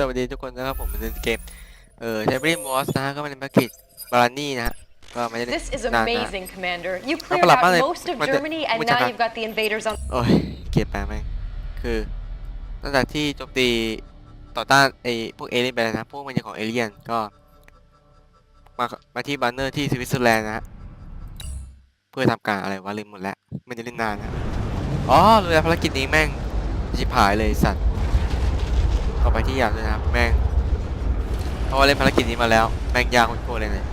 สวัสดีทุกคนนะครับผมเป็นเกมเออใช้รีลมอสนะฮะก็เป็นแพ็กเกจบารานี่นะฮะก็ไม่ได้นานนะก็ประหลาดมาเลยมันจะมันจะโอ้ย เกลียดแปลงแม่งคือตั้งแต่ที่โจมตีต่อต้านไอ้พวกเอเลี่ยนไปแล้วนะพวกมันยังของเอเลี่ยน ก็มามาที่บันเนอร์ที่สวิตเซอร์แลนด์นะฮะเพื่อทำการอะไรวะลืมหมดแล้ว มันจะเล่นนานนะอ๋อเลยภารกิจนี้แม่งจิบหายเลยสัตว์ต่อไปที่อยากเลยนะครับแม่งเพราะว่าเล่นภารกิจนี้มาแล้วแม่งยากโคตรเลยเนี่ย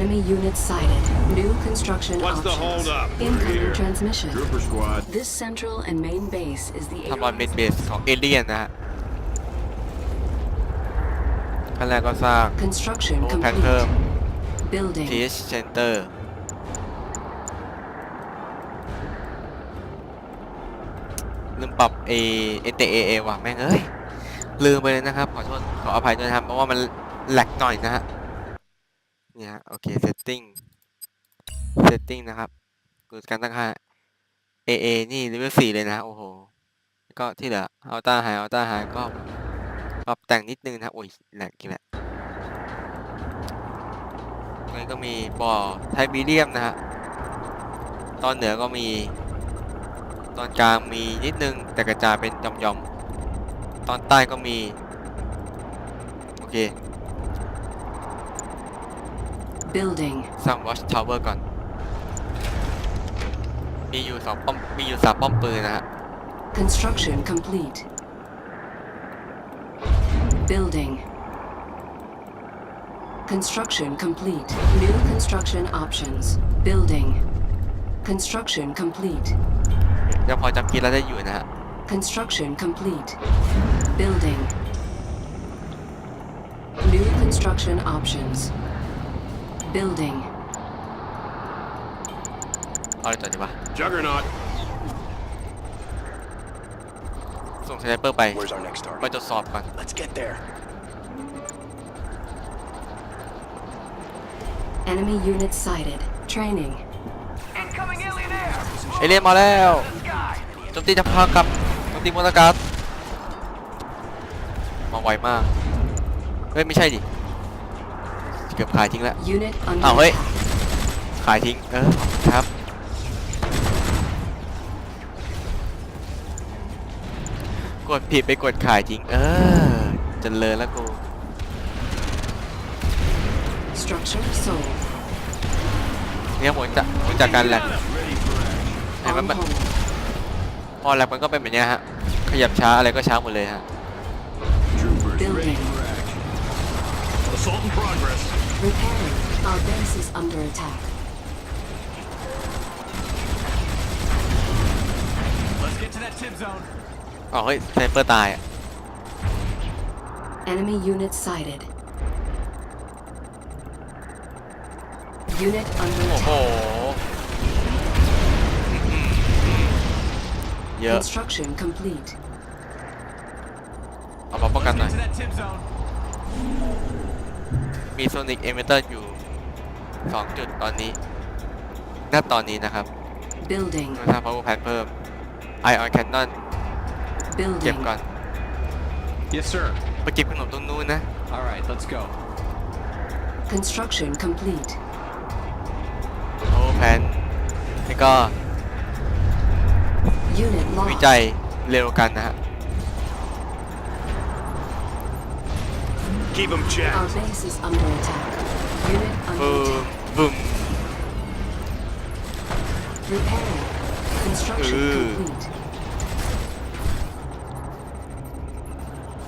Enemy units sighted. New construction What's the options. holdup? Incoming transmission. Trooper squad. This central and main base is the ทำลายเมนเบสของเอเลียนนะฮะขั้นแรกก็สร้าง construction แพนเพิ่ม complete. Building. TH Center ปรับเอเอเตเอเอ ว่ะ แม่งเอ้ยลืมไปเลยนะครับ ขอโทษ ขออภัยด้วยนะครับเพราะว่ามันแหลกหน่อยนะฮะเนี่ยโอเคเซตติ้ง เซตติ้งนะครับกดการตั้งค่าเอเอนี่เลเวลสี่เลยนะโอ้โห ก็ที่เหลืออัลต้าหายอัลต้าหายก็ ปรับแต่งนิดนึงนะโอ้ยแหลกกินแหละนีก็มีบ่อไทบีเรียมนะฮะ ตอนเหนือก็มีตอนกลางมีนิดนึงแต่กระจายเป็นย่อมๆตอนใต้ก็มีโอเค Building สร้าง watch tower ก่อน มีอยู่สองป้อมมีอยู่สามป้อมปืนนะฮะ Construction complete Building Construction complete. New construction options. Building. Construction complete. Construction complete. Building. New construction options. Building. เอาอะไรต่อดีวะ Juggernaut. ส่งสไนเปอร์ไป Where's our next target? let Let's get there. Enemy units sighted. Training. เอเลียนมาแล้วโจมตีจับพากับโจมตีมอนตการมาไวมาก เฮ้ย ไม่ใช่ดิ เก็บขายทิ้งแล้วอ้าวเฮ้ย ขายทิ้ง เออครับ กดผิดไปกดขายทิ้ง เออจเลยแล้วกูเนี่ยผมจะผมจากการแหลกเห็นไหมมันพอแลกมันก็เป็นแบบนี้ฮะ ขยับช้าอะไรก็ช้าหมดเลยฮะอ๋อเฮ้ยเซเปอร์ตายอะ Enemy unit sighted Unit under attack โอ้โเยอะเอามาป้องกันหน่อย มีโซนิกเอเมเตอร์อยู่สองจุดตอนนี้ณตอนนี้นะครับ b u ้มาทำพาวเวอร์แพเพิ่มไอออนแคนนอนเก็บก่อน Yes, sir. ไปเก็บขนมตรงนู้นนะ a l right, let's go. Construction complete. อ้แพนแล้วก็ Unit วิ lost. จัยเร็วกันนะฮะ Keep them Our checked. base is under attack. Unit บึ under ม attack. บึม Repairing. Construction Ooh. complete.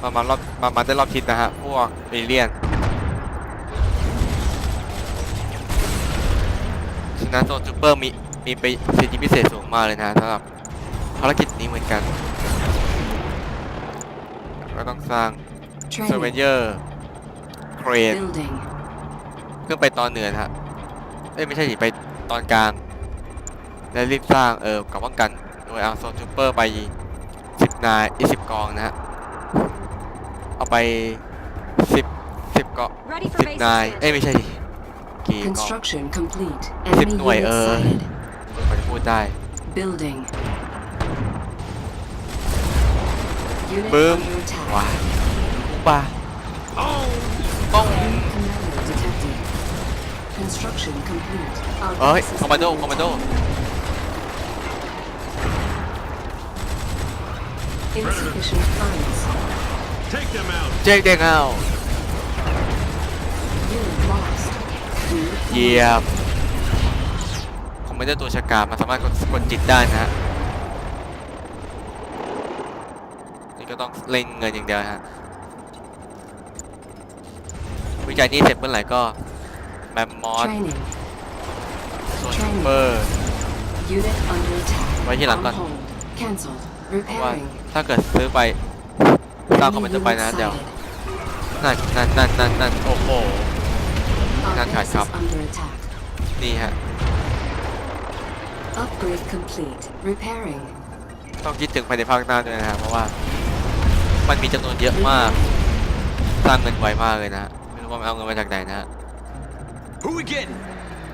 มามารอบมา มา ได้ รอบทิศนะฮะ พวกเอเลียนฉะนั้นโซนซูเปอร์ มี มีไปสิทธิพิเศษสูงมากเลยนะสำหรับภารกิจนี้เหมือนกันก็ต้องสร้างเซอร์เวนเยอร์เครนเพื่อไปตอนเหนือฮะเอ้ยไม่ใช่สิไปตอนกลางและรีบสร้างเออกับป้องกันโดยเอาโซนจูเปอร์ไปสิบนายอีสิบกองนะฮะเอาไปสิบสิบกาะสิบนายเอ้ยไม่ใช่สิกี่กองสิบหน่วยเออมัพูดได้ Building ปึ้มว้าป่ะป้องเอ้ยคอมมาโดคอมมาโดเจ๊กเด้งเอาเยี่ยมคอมบาโดตัวชะกามาสามารถกดจิตได้นะฮะ็ต้องเล่งเงินอย่างเดียวฮะวิจัยนี้เสร็จเมื่อไหร่ก็แมมมอสโซนเปอร์ ไว้ที่หลังก่อนเพราะว่าถ้าเกิดซื้อไปต้างอมเขน e n e จะไปนะเดี๋ยวนั่นนั่นนั่นนั่นนั่นโอ้โหนั่นขาดครับนี่ฮะต้องคิดถึงภายในภาคหน้าด้วยนะครับเพราะว่ามันมีจำนวนเยอะมากสร้างเงินไวมากเลยนะไม่รู้ว่ามันเอาเงินมาจากไหนนะ Who we getting?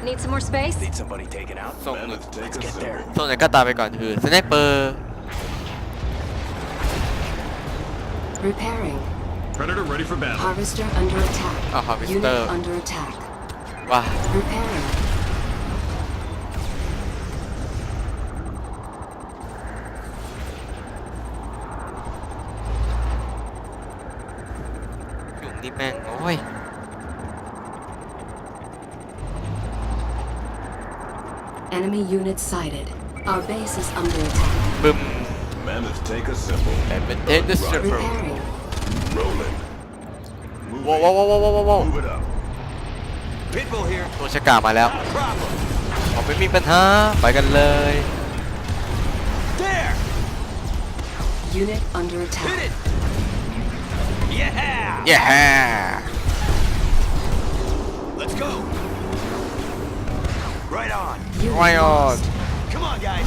Need some more space? Need somebody taken out? ส่งหนึ่ง Let's get there. ส่งไหนก็ตามไปก่อนคือสไนเปอร์ Repairing. Predator ready for battle. Harvester under attack. Ah, Harvester. Unit under attack. ว้า Repairing. Enemy unit sighted. Our base is under attack. Men, Mammoth, take a symbol. Mammoth, take the whoa, whoa, whoa, whoa, whoa! Move it up. Pitbull here. ตัวชะกามาแล้ว Not a problem. There. Unit under attack. Hit it. Yeah. เย้แฮ่ Let's go. Right on. right oh on. Come on, guys.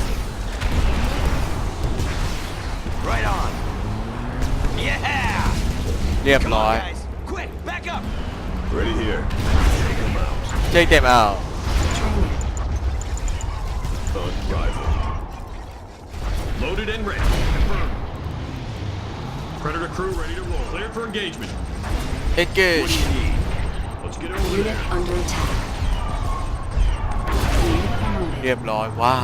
Right on. Yeah. Yeah, Come on, guys. Quick, back up. Ready here. Take them out. Loaded and ready. Confirmed. Predator crew ready to roll. Clear for engagement. Engage. Let's get Unit under attack. Unit promoted. เรียบร้อยว้าว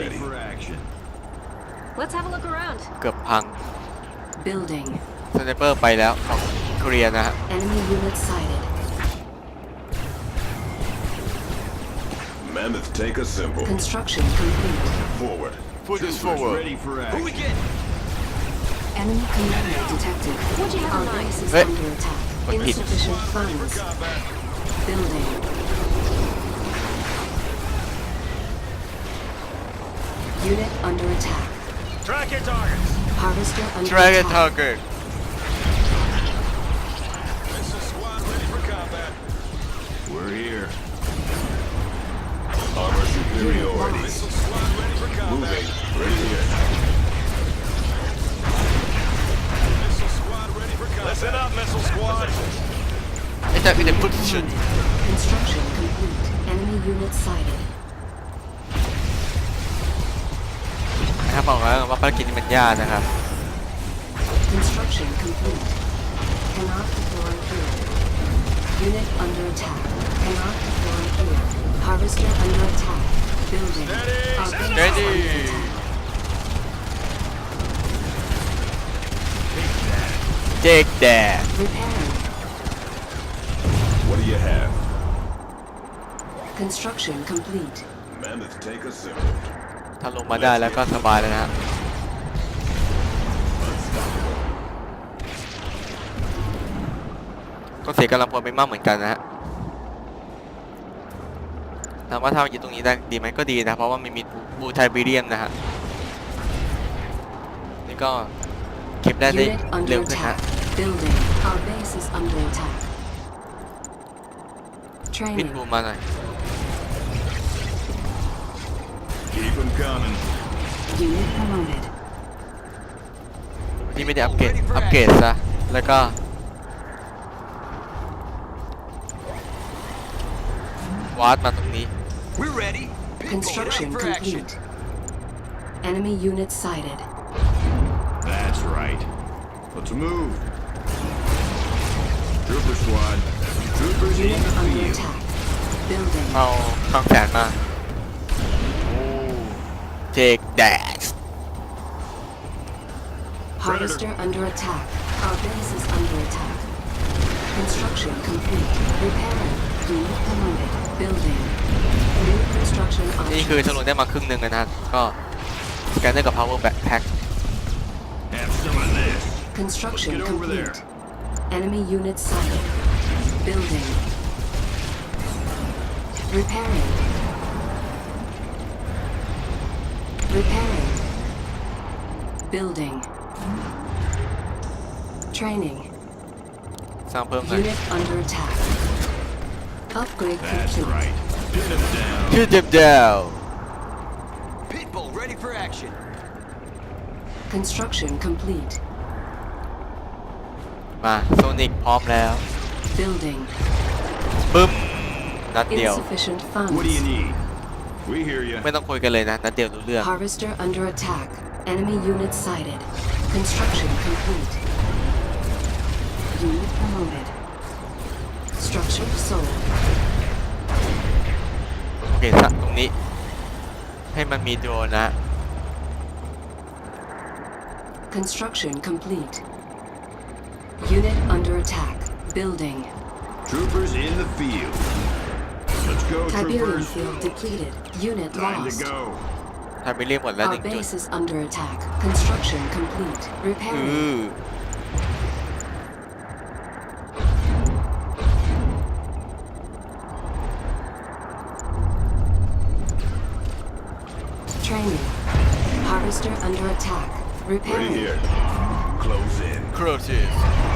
ready. for action. Let's have a look around. เกือบพัง Building. สไนเปอร์ไปแล้วของเคลียร์นะฮะ Enemy unit sighted. Mammoth Construction complete. Forward. Put forward. Ready for action. Enemy commander detected. under attack. Insufficient funds. Building. Unit under attack. Track your Harvester under Dragon attack. Dragon This We're here. Armor superiority. Missile squad ready for combat. Moving. Ready Listen up, missile squad. It's not in the position. Construction complete. Enemy unit sighted. นะครับ บอกแล้วว่าภารกิจนี้มันยากนะครับ uh, uh. Construction complete. Cannot here. Unit under attack. Cannot deploy here. Harvester under attack. Building. Take that. What do you have? Construction complete. Mammoth take a sip. ถ้าลงมาได้แล้วก็สบายแล้วนะก็เสียกำลังพลไปมากเหมือนกันนะฮะถามว่าถ้าอยู่ตรงนี้ได้ดีไหมก็ดีนะเพราะว่ามีนมีบูทายบีเรียมนะฮะ นี่ก็เก็บได้ได้เร็วขึ้นฮะ Building. Our base is under attack. Training. Hit mo manay. Keep them coming. Unit promoted. นี่ไม่ได้อัปเกรดอัปเกรดซะแล้วก็วาร์ดมาตรงนี้ We're ready. Construction complete. Enemy unit sighted. That's right. Let's move. Trooper squad. Troopers in the field. Building. เอาข้างแผนมาเทคแดช Harvester under attack. Our base is under attack. Construction complete. Repairing. Unit promoted. Building. New construction นี่คือ options. จำนวนได้มาครึ่งหนึ่งแล้วนะครับก็สแกนเนอร์กับ power pack pack Have some of this. Construction Let's get over complete. there. Enemy unit sighted. Building. Repairing. Repairing. Building. Training. สร้างเพิ่มหน่อย Unit under attack. Upgrade That's complete. right. Pin them down. ชื่อเจ็บแจว Pitbull ready for action. Construction complete. มาโซนิกพร้อมแล้ว Building. ปึ้มนัดเดียว ไม่ต้องคุยกันเลยนะนัดเดียวรู้เรื่อง Harvester under attack. Enemy unit sighted. Construction complete. Unit promoted. Structure sold. โอเคสักตรงนี้ให้มันมีโดรนนะ Construction complete. Unit under attack. Building. Troopers in the field. Let's go, Tiberium field depleted. Unit Time lost. to go. Our นึ่งจุด base is under attack. Construction complete. Repairing. Training. Harvester under attack. Right Repairing. here. Close in. in.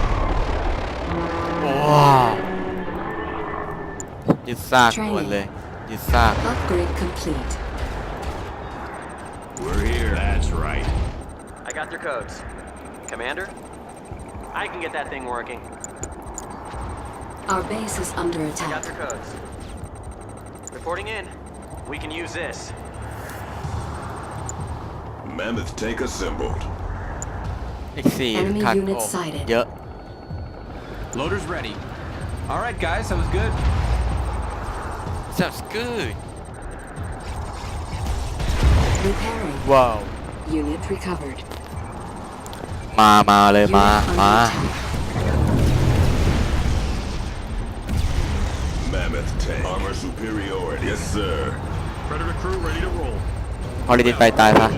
ยึดซากด่วนเลยยึดซาก Upgrade complete. We're here. That's right. I got your codes. Commander, I can get that thing working. Our base is under attack. I got your codes. Reporting in. We can use this. Mammoth tank assembled. Enemy unit sighted. Yep. Loader's ready. All right, guys, that was good. s o u n d s good. Wow. Unit recovered. มามาเลยมามา Mammoth tank. Armor superiority. Yes, sir. Predator crew ready to roll. พอลิดินไปตายปะ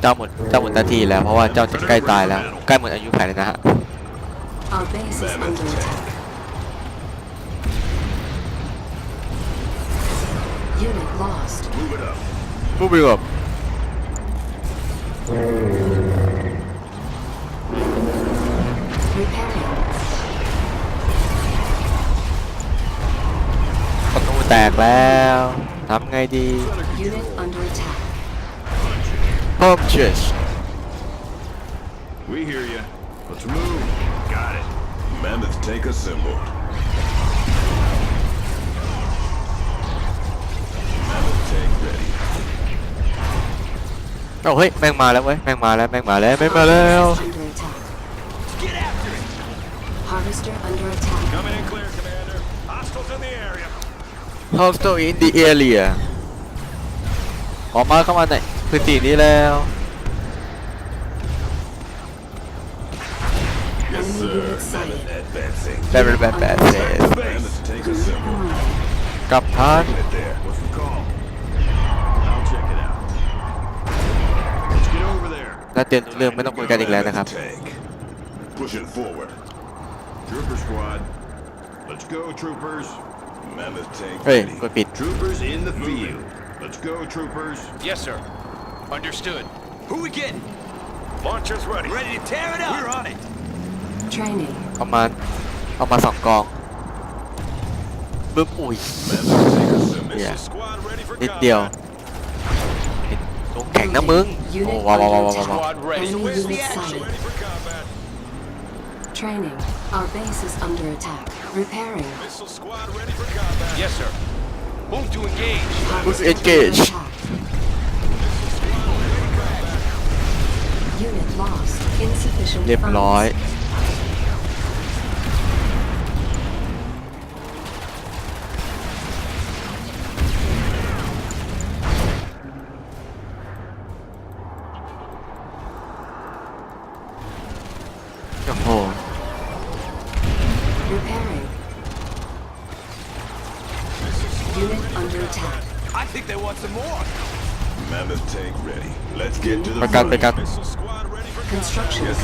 เจ้าหมด เจ้าหมดหนาทีแล้วเพราะว่าเจ้าจะใกล้ตายแล้วใกล้หมดอายุไขแล้วนะฮะ lost. Move it up. Moving up. Repairing. We hear you. Let's move. Got it. Mammoth tank assembled. โอ้เฮ้ยแม่งมาแล้วเว้ยแม่งมาแล้วแม่งมาแล้วแม่งมาแล้วฮอสต์อินดีเอเรียออกมาเข้ามาในพื้นที่นี้แล้วแบบแบบแบบแบบกับท่านป๊บเดียวรู้เรื่องไม่ต้องคุยกันอีกแล้วนะครับ forward. Trooper squad. Let's go, troopers. Mammoth Troopers in the field. Let's go, troopers. Yes, sir. Understood. Who we getting? Launchers ready. Ready to tear it up. We're on it. Training. เอามาเอามาสองกองปึ๊บอุ้ย Mammoth tank. Yeah. squad ready for แข่งนะมึงโอ้ว้าวว้าวว้าวเรียบร้อย Back up, back up. Construction yes,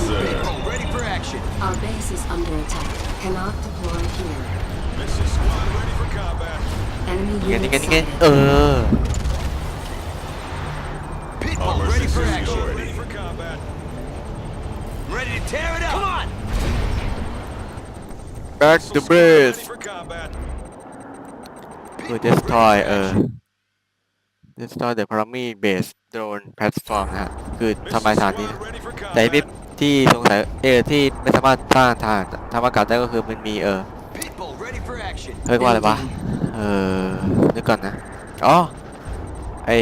complete. Ready for action. Our base is under attack. Cannot deploy here. Missile squad ready for combat. Enemy again, again, again. Uh. ready for action. Ready for combat. Ready to tear it up. Come on. Back to base. destroy uh, the pyramid base โดรนแพลตฟอร์มนะฮะ คือทำลายฐานนี้แต่ที่ที่สงสัยเออที่ไม่สามารถสร้างฐานทำอากาศได้ก็คือมันมีเออเรียกว่าอะไรวะเออนึกก่อนนะ อ๋อ ไอ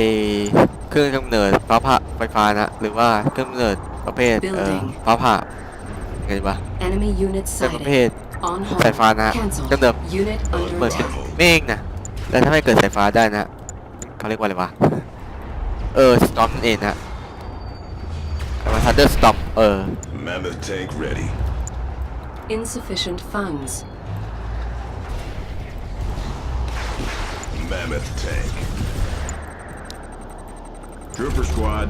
เครื่องกำเนิดฟ้าผ่าไฟฟ้านะ หรือว่าเครื่องกำเนิดประเภทเออฟ้าผ่าไงวะ e เครื่องประเภทสายฟ้านะกำเนิดเปิดเป็นเมฆนะแล้วถ้าให้เกิดสายฟ้าได้นะเขาเรียกว่าอะไรวะเออสตอมนั่นเองนะมาทันเดอร์สตอมเออ uh. Mammoth tank ready. Insufficient funds. Mammoth tank. Trooper squad.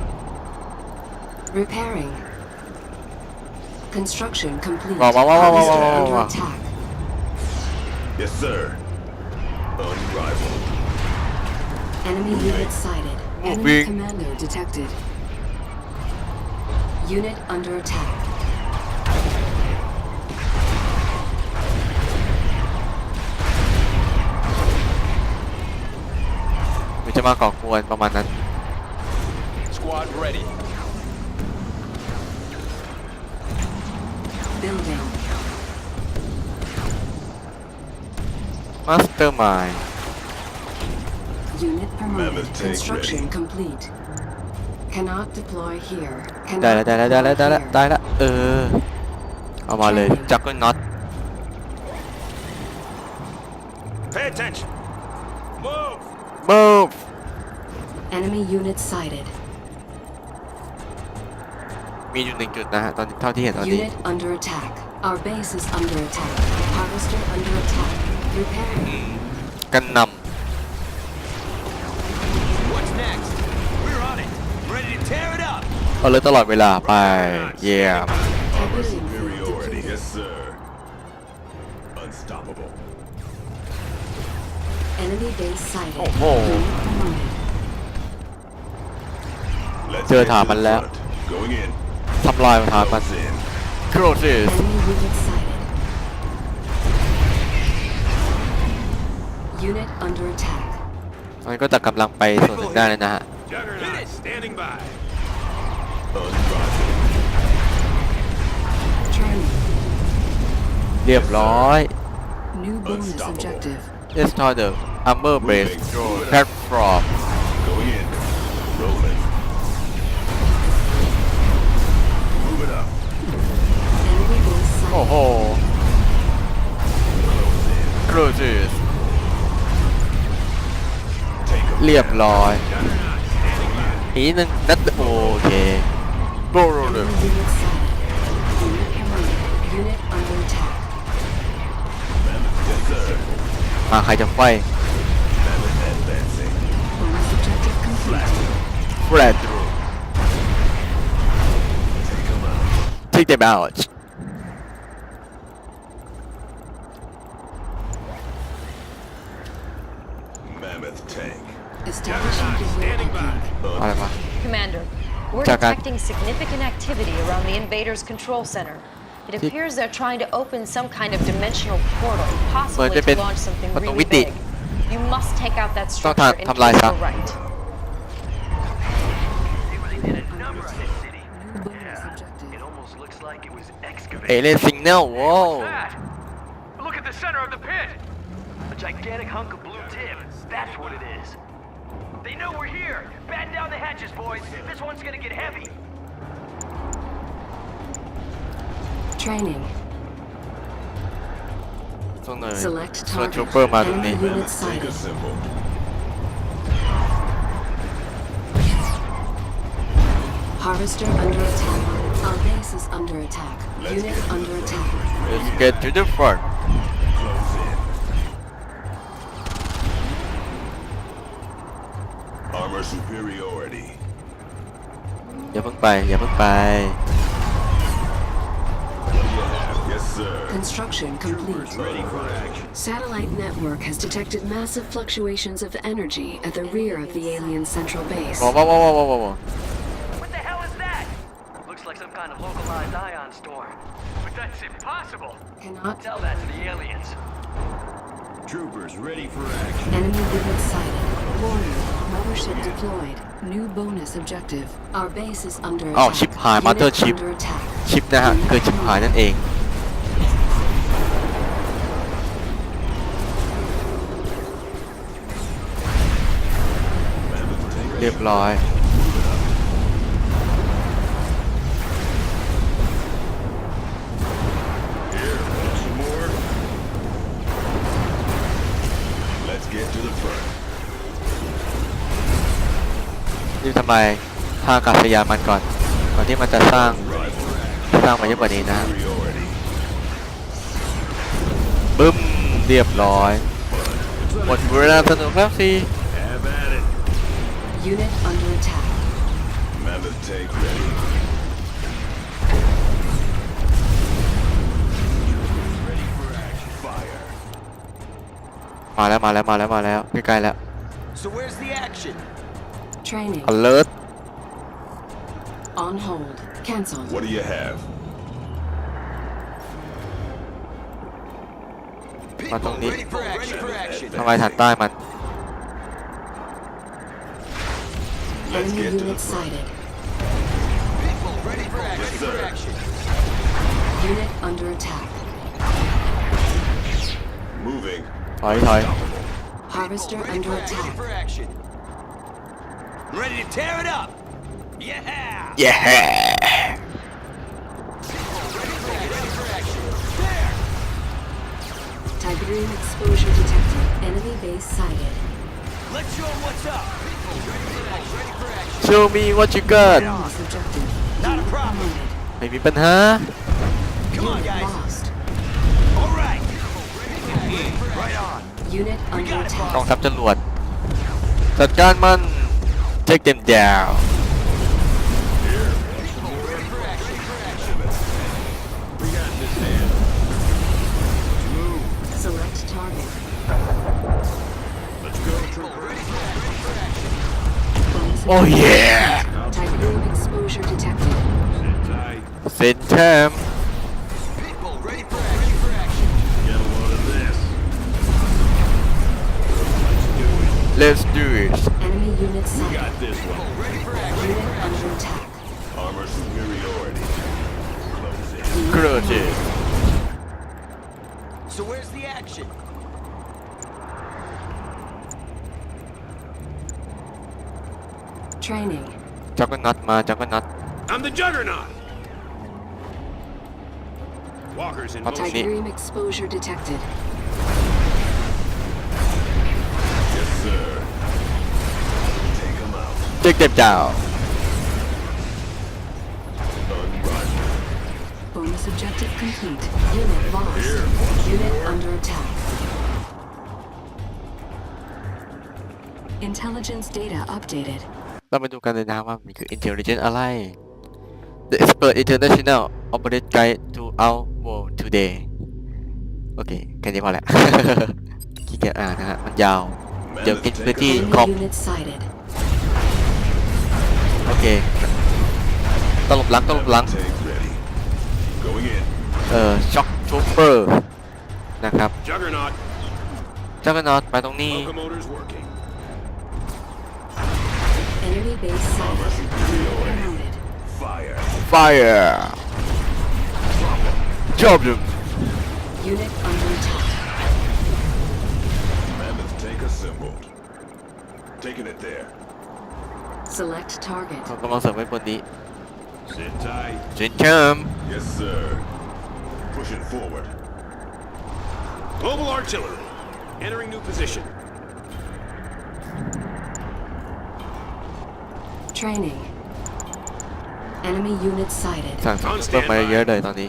Repairing. Construction complete. Wow, wow, wow, wow, wow, wow, wow, under attack. Yes, sir. Unrivaled. Enemy unit sighted. Enemy Bing. commando detected. Unit under attack. Mình จะมาก่อกวนประมาณนั้น Squad ready. Building. Mastermind Unit promoted. Construction complete. Cannot deploy here. ได้แล้วได้แล้วได้แล้วได้แล้วได้แล้วเออเอามาเลยจักก็น็อต uh. oh, Pay attention. Move. Move. Enemy unit sighted. มีอยู่หนึ่งจุดนะฮะตอนเท่าที่เห็นตอนนี้ under attack. Our base is under attack. Harvester under attack. Repair. กันนำ mm. เลยตลอดเวลาไปเยี่ยมโอ้โหเจอถามมันแล้วทำลายมันถามันโครซิสมันก็จะกำลังไปส่วนหนึ่งได้นะฮะเรียบร้อย New bonus objective. Destroy the armor base Frog. Go in. Rolling. Oh, oh. Move it up. โอ้โห Cruises เรียบร้อยอีกหนึ่งนัดโอเค Doğru oluyor. Ha, ใครจะไฟ Fred through. Take them out. significant activity around the invaders' control center. It appears they're trying to open some kind of dimensional portal, possibly to launch something really big. You must take out that structure and keep it right. Alien signal, whoa! Look at the center of the pit! A gigantic hunk of blue tip, that's what it is. They know we're here! Batten down the hatches, boys! This one's gonna get heavy! training. Select target. ตรงนี้ Enemy unit sighted. Harvester under attack. Our base is under attack. Unit under attack. let's get to the front Armor superiority. Yeah, Armor Yeah, อย่าเพิ่งไปอย่าเพิ่งไป Construction complete. Satellite network has detected massive fluctuations of energy at the rear of the alien central base. Whoa, whoa, whoa, whoa, whoa, whoa. What the hell is that? Looks like some kind of localized ion storm. But that's impossible. Cannot tell that to the aliens. Troopers ready for action. Enemy unit sighted. Warning. Mothership deployed. New bonus objective. Our base is under oh, attack. อ้าวชิปหายมาสเตอร์ชิป Unit under attack. ชิปนะฮะเกิดชิปหายนั่นเองรียบร้อย l นี่ทำไมท่าากาศยานมันก่อน ก่อนที่มันจะสร้างสร้างมาเยอะกว่านี้นะบึ้ม เรียบร้อยหมดเวลาสนุกแล้วสิ Unit under attack. Meditate ready. มาแล้วมาแล้วมาแล้วมาแล้วใกล้ๆแล้ว So where's the action? Training. Alert. On hold. Cancel. What do you have? มาตรงนี้ทำลายฐานใต้มัน Let's Enemy get to the sighted. Vehicle ready for action. for action. Unit under attack. Moving. Hi, hi. Harvester ready under attack. Ready, for action. ready to tear it up. Yeah. Yeah. Tigerine exposure detected. Enemy base sighted. Show me what you got Not problem. a ไม่มีปัญหา Come on, guys. All right. Right on. Unit under attack. กองทัพจรวดจัดการมัน take them down Oh yeah! Titanium exposure detected. Sit Tam. Pitbull, ready for action. Get a load of this. Let's do it. Let's do it. Enemy units We got this one. Pitbull, ready for action. Unit under attack. Armor superiority. Close it. Close it. So where's the action? training. Juggernaut ma, Juggernaut I'm the Juggernaut Walkers in motion Tiberium exposure detected Yes sir Take them out Take them down Bonus objective complete Unit lost Unit under attack Intelligence data updated เรามาดูกันเลยนะว่ามันคือ intelligence อะไร The Expert International Operate Guide to Our World Today โอเคแค่นี้พอแหละขี้เกียจอ่านนะฮะมันยาวเดี๋ยวกินพื้นที่คอมโอเค ตลบหลัง ตลบหลังเอ่อช็อคชูเปอร์นะครับจักรนอตไปตรงนี้ Enemy base promoted. Fire. Fire. Job him. Unit under attack. Mammoth tank assembled. Taking it there. Select target. Come on, sir, เขากำลังเสริมไว้บนนี้ Sit tight. ชินเชิม Yes, sir. Pushing forward. Mobile artillery. Entering new position. training. Enemy unit sighted. สั่งเพิ่มไปเยอะเลยตอนนี้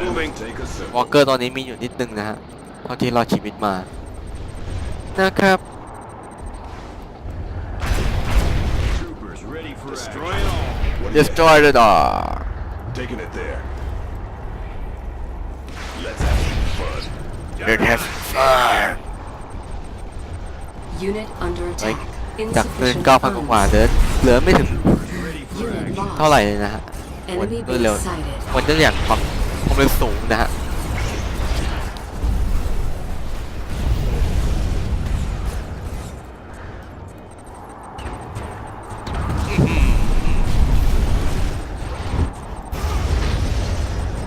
Moving. Take a sip. วอลเกอร์ตอนนี้มีอยู่นิดนึงนะฮะเท่าที่รอดชีวิตมา นะครับ Troopers ready for Destroy action. it all. What do you destroy the dog got? Taking it there. Let's have some fun. it has fire Unit under attack. จากเงิน9,000กว่าเดินเหลือไม่ถึงเท่าไหร่เลยนะฮะวันเร็ววันจะอย่างความความเร็วสูงนะฮะ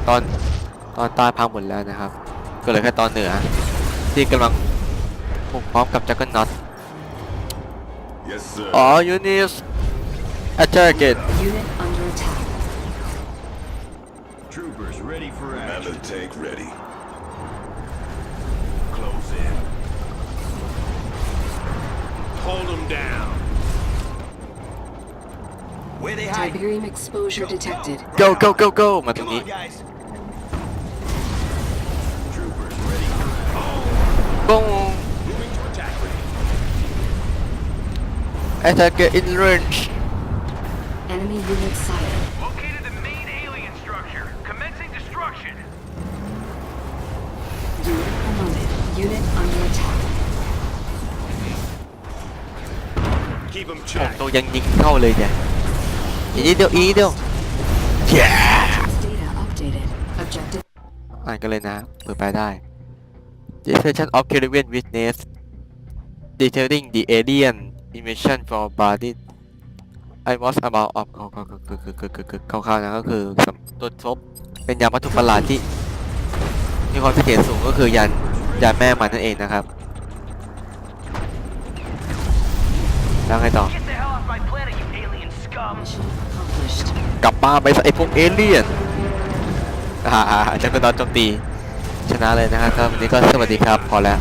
ตอนตอนใต้พังหมดแล้วนะครับ ก็เลยแค่ตอนเหนือ ที่กำลังพงพร้อมกับจักรน็อต Yes, sir. All units attack it. Unit under attack. Troopers ready for action. Metal tank ready. Close in. Hold them down. Where they hide? Tiberium exposure go, detected. Go, go, go, go, go. Come Attacker in range. Enemy unit sighted. Located the main alien structure. Commencing destruction. Unit promoted. Unit under attack. Keep them checked. Tôi dành dính câu lời nè. Ý đâu, ý đâu. Yeah. Data updated. Objective. อ่านกันเลยนะเปิดไปได้ Description of Caribbean Witness Detailing the Alien emission f o r body I was about of ก็คือคือคือคือคือคร่าวๆนะก็คือตัวทบเป็นยาวัตถุประหลาดที่มีความพิเศษสูงก็คือยันยันแม่มันนั่นเองนะครับแล้วไงต่อกลับบ้าไปไอพวกเอเลี่ยนอ่าจะเป็นตอนโจมตีชนะเลยนะครับวันนี้ก็สวัสดีครับพอแล้ว